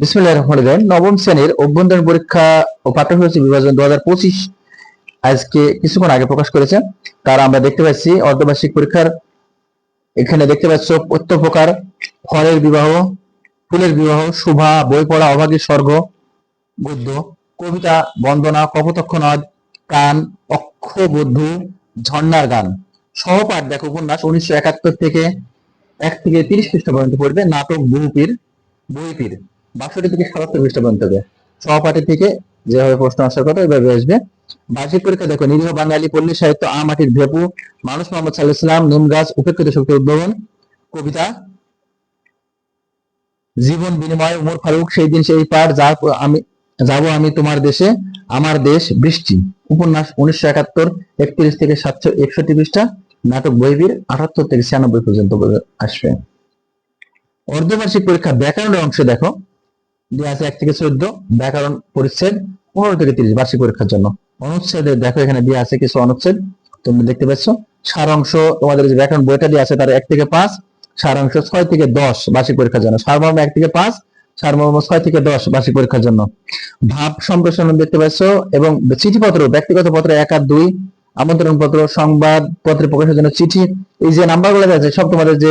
নবম শ্রেণির অভ্যন্তরীণ পরীক্ষা ও পাঠ্যসূচি বিভাজন দু হাজার পঁচিশ আজকে কিছুক্ষণ আগে প্রকাশ করেছে। তার আমরা দেখতে পাচ্ছি, অর্ধবার্ষিক পরীক্ষার এখানে দেখতে পাচ্ছ প্রত্যপ্রকার ফলের বিবাহ, ফুলের বিবাহ, শুভা, বই পড়া, অভাগী স্বর্গ গদ্য কবিতা, বন্দনা কপোতক্ষ নদ কান অক্ষবধূ ঝর্ণার গান। সহপাঠ দেখো উপন্যাস উনিশশো একাত্তর থেকে এক থেকে তিরিশ পৃষ্ঠ পর্যন্ত পড়বে, নাটক বহুপীর, বইপীর। বাষট্টি থেকে সাতাত্তর পৃষ্ঠ পর্যন্ত। হবে সহপাঠী থেকে যেভাবে প্রশ্ন আসার কথা ওইভাবে আসবে। বার্ষিক পরীক্ষা দেখো, নিরীহ বাঙালি পল্লী সাহিত্য আ মাটির ভেপু, মানুষ মোহাম্মদ সাল্লাহ ইসলাম উপেক্ষিত শক্তি উদ্ভাবন, কবিতা, জীবন বিনিময়, উমর ফারুক, সেই দিন সেই যা আমি, যাব আমি তোমার দেশে, আমার দেশ বৃষ্টি। উপন্যাস উনিশশো একাত্তর, একত্রিশ থেকে সাতশো একষট্টি পৃষ্ঠা, নাটক বইবির আটাত্তর থেকে ছিয়ানব্বই পর্যন্ত আসবে। অর্ধবার্ষিক পরীক্ষা ব্যাকরণের অংশ দেখো আছে এক থেকে চোদ্দ, ব্যাকরণ পরিচ্ছেদ পনেরো থেকে তিরিশ বার্ষিক পরীক্ষার জন্য। অনুচ্ছেদে দেখো এখানে আছে কিছু অনুচ্ছেদ তুমি দেখতে পাচ্ছ। সারাংশ, তোমাদের যে ব্যাকরণ বইটা দেওয়া আছে তার এক থেকে পাঁচ, সারাংশ ছয় থেকে দশ বার্ষিক পরীক্ষার জন্য। সারমর্ম এক থেকে পাঁচ, সারমর্ম ছয় থেকে দশ বার্ষিক পরীক্ষার জন্য। ভাব সম্প্রসারণ দেখতে পাচ্ছ এবং চিঠিপত্র, ব্যক্তিগত পত্র এক আর দুই আমন্ত্রণ পত্র সংবাদ পত্রে প্রকাশের জন্য চিঠি, এই যে নাম্বারগুলো আছে, সব তোমাদের যে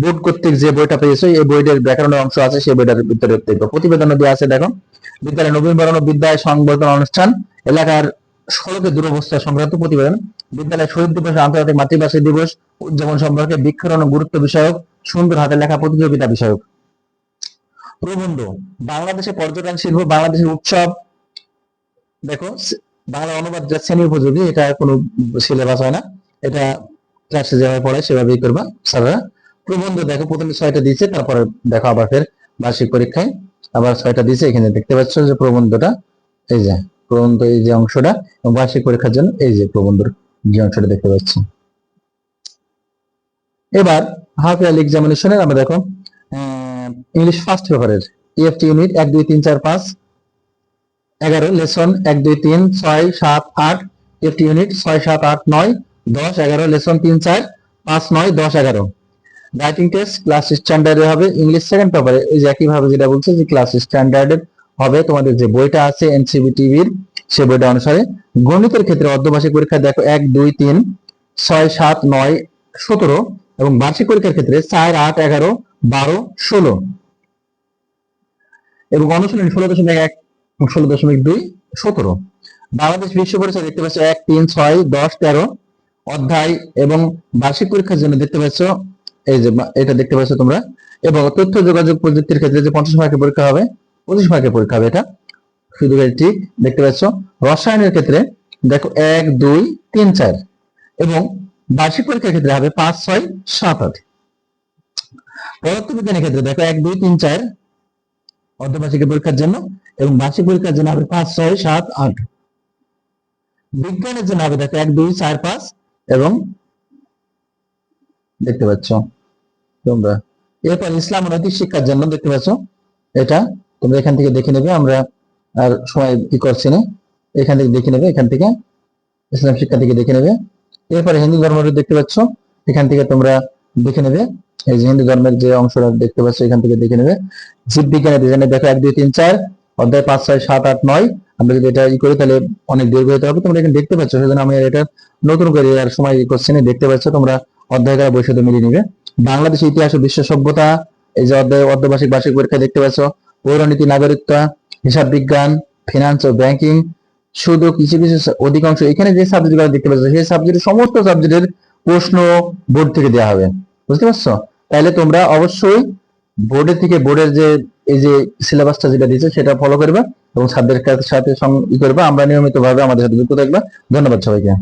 বোর্ড কর্তৃক যে বইটা পেয়েছ, এই বইটার ব্যাকরণের অংশ আছে, সেই বইটার ভিতরে দেখব প্রতিবেদন দেওয়া আছে, দেখো। বিদ্যালয় নবীনবরণ ও বিদ্যায় সংবর্ধনা অনুষ্ঠান, এলাকার সড়কের দুরবস্থা সংক্রান্ত প্রতিবেদন। বিদ্যালয় শহীদ দিবস, আন্তর্জাতিক মাতৃভাষা দিবস, উদযাপন সম্পর্কে বৃক্ষরোপণ গুরুত্ব বিষয়ক, সুন্দর হাতে লেখা প্রতিযোগিতা বিষয়ক। প্রবন্ধ, বাংলাদেশের পর্যটন শিল্প, বাংলাদেশের উৎসব। দেখো, বাংলা অনুবাদ শ্রেণি উপযোগী, এটা কোনো সিলেবাস হয় না। এটা ক্লাসে যেভাবে পড়ায় সেভাবেই করবা। স্যাররা প্রবন্ধ দেখো, প্রথমে ছয়টা দিয়েছে, তারপরে দেখো আবার ফের বার্ষিক পরীক্ষায় আবার ছয়টা দিয়েছে। এখানে দেখতে পাচ্ছ যে প্রবন্ধটা, এই যে প্রবন্ধ, এই যে অংশটা এবং বার্ষিক পরীক্ষার জন্য এই যে প্রবন্ধের যে অংশটা দেখতে পাচ্ছি। এবার হাফ ইয়ারলি এক্সামিনেশনের আমরা দেখো ইংলিশ ফার্স্ট পেপারের ইএফটি ইউনিট এক, দুই, তিন, চার, পাঁচ, এগারো লেসন এক, দুই, তিন, ছয়, সাত, আট ইএফটি ইউনিট ছয়, সাত, আট, নয় দশ এগারো, লেসন তিন, চার, পাঁচ, নয়, দশ, এগারো। রাইটিং টেস্ট ক্লাস স্ট্যান্ডার্ডে হবে। ইংলিশ সেকেন্ড পেপারে এই যে একইভাবে যেটা বলছে যে ক্লাস স্ট্যান্ডার্ডের হবে, তোমাদের যে বইটা আছে এনসিবি টিভির সে বইটা অনুসারে গণিতের ক্ষেত্রে অর্ধবার্ষিক পরীক্ষা দেখো, এক, দুই, তিন, ছয়, সাত, নয়, সতেরো এবং বার্ষিক পরীক্ষার ক্ষেত্রে চার, আট, এগারো, বারো, ষোলো। এবং অনুশীলনী ষোলো দশমিক এক ষোলো দশমিক দুই, সতেরো। বাংলাদেশ বিশ্ব পরিচয় দেখতে পাচ্ছ এক, তিন, ছয়, দশ, তেরো অধ্যায় এবং বার্ষিক পরীক্ষার জন্য দেখতে পাচ্ছ, এই যে এটা দেখতে পাচ্ছ তোমরা। এবং তথ্য যোগাযোগ প্রযুক্তির ক্ষেত্রে যে পঞ্চাশ মার্কের পরীক্ষা হবে, পঁচিশ মার্কের পরীক্ষা হবে এটা। শুধু ঠিক দেখতে পাচ্ছ, রসায়নের ক্ষেত্রে দেখো এক, দুই, তিন, চার এবং বার্ষিক পরীক্ষার ক্ষেত্রে হবে পাঁচ, ছয়, সাত, আট। পদার্থবিজ্ঞানের ক্ষেত্রে দেখো এক, দুই, তিন, চার অর্ধবার্ষিক পরীক্ষার জন্য এবং বার্ষিক পরীক্ষার জন্য হবে পাঁচ, ছয়, সাত, আট। বিজ্ঞানের জন্য হবে দেখো এক, দুই, চার, পাঁচ এবং দেখতে পাচ্ছ তোমরা। এরপর ইসলাম নৈতিক শিক্ষার জন্য দেখতে পাচ্ছ, এটা তোমরা এখান থেকে দেখে নেবে, আমরা আর সময় কি করছি না, এখান থেকে দেখে নেবে, এখান থেকে ইসলাম শিক্ষা থেকে দেখে নেবে। এরপরে হিন্দু ধর্মের দেখতে পাচ্ছ, এখান থেকে তোমরা দেখে নেবে, এই যে হিন্দু ধর্মের যে অংশটা দেখতে পাচ্ছ, এখান থেকে দেখে নেবে। জীববিজ্ঞানের ডিজাইনে দেখো এক, দুই, তিন, চার, অধ্যায় পাঁচ, ছয়, সাত, আট, নয় আমরা যদি এটা ই করি, তাহলে অনেক দীর্ঘ হতে হবে। তোমরা এখানে দেখতে পাচ্ছ, সেজন্য আমি এটা নতুন করে আর সময় ই করছি না। দেখতে পাচ্ছ, তোমরা অধ্যায় দ্বারা বই সাথে মিলিয়ে নিবে। বাংলাদেশ ইতিহাস ও বিশ্ব সভ্যতা, এই যে অধ্যায়, অর্ধবার্ষিক বার্ষিক পরীক্ষা দেখতে পাচ্ছ, পৌরনীতি নাগরিকতা হিসাব বিজ্ঞান ফিনান্স ও ব্যাংকিং শুধু কিছু কিছু অধিকাংশ এখানে যে সাবজেক্টগুলো দেখতে পাচ্ছ, সেই সাবজেক্টের সমস্ত সাবজেক্টের প্রশ্ন বোর্ড থেকে দেওয়া হবে। বুঝতে পারছ? তাহলে তোমরা অবশ্যই বোর্ডের থেকে বোর্ডের যে এই যে সিলেবাসটা যেটা দিয়েছে, সেটা ফলো করবা এবং সাবজেক্টের সাথে ই করবে। আমরা নিয়মিত ভাবে আমাদের সাথে যুক্ত থাকবে। ধন্যবাদ সবাইকে।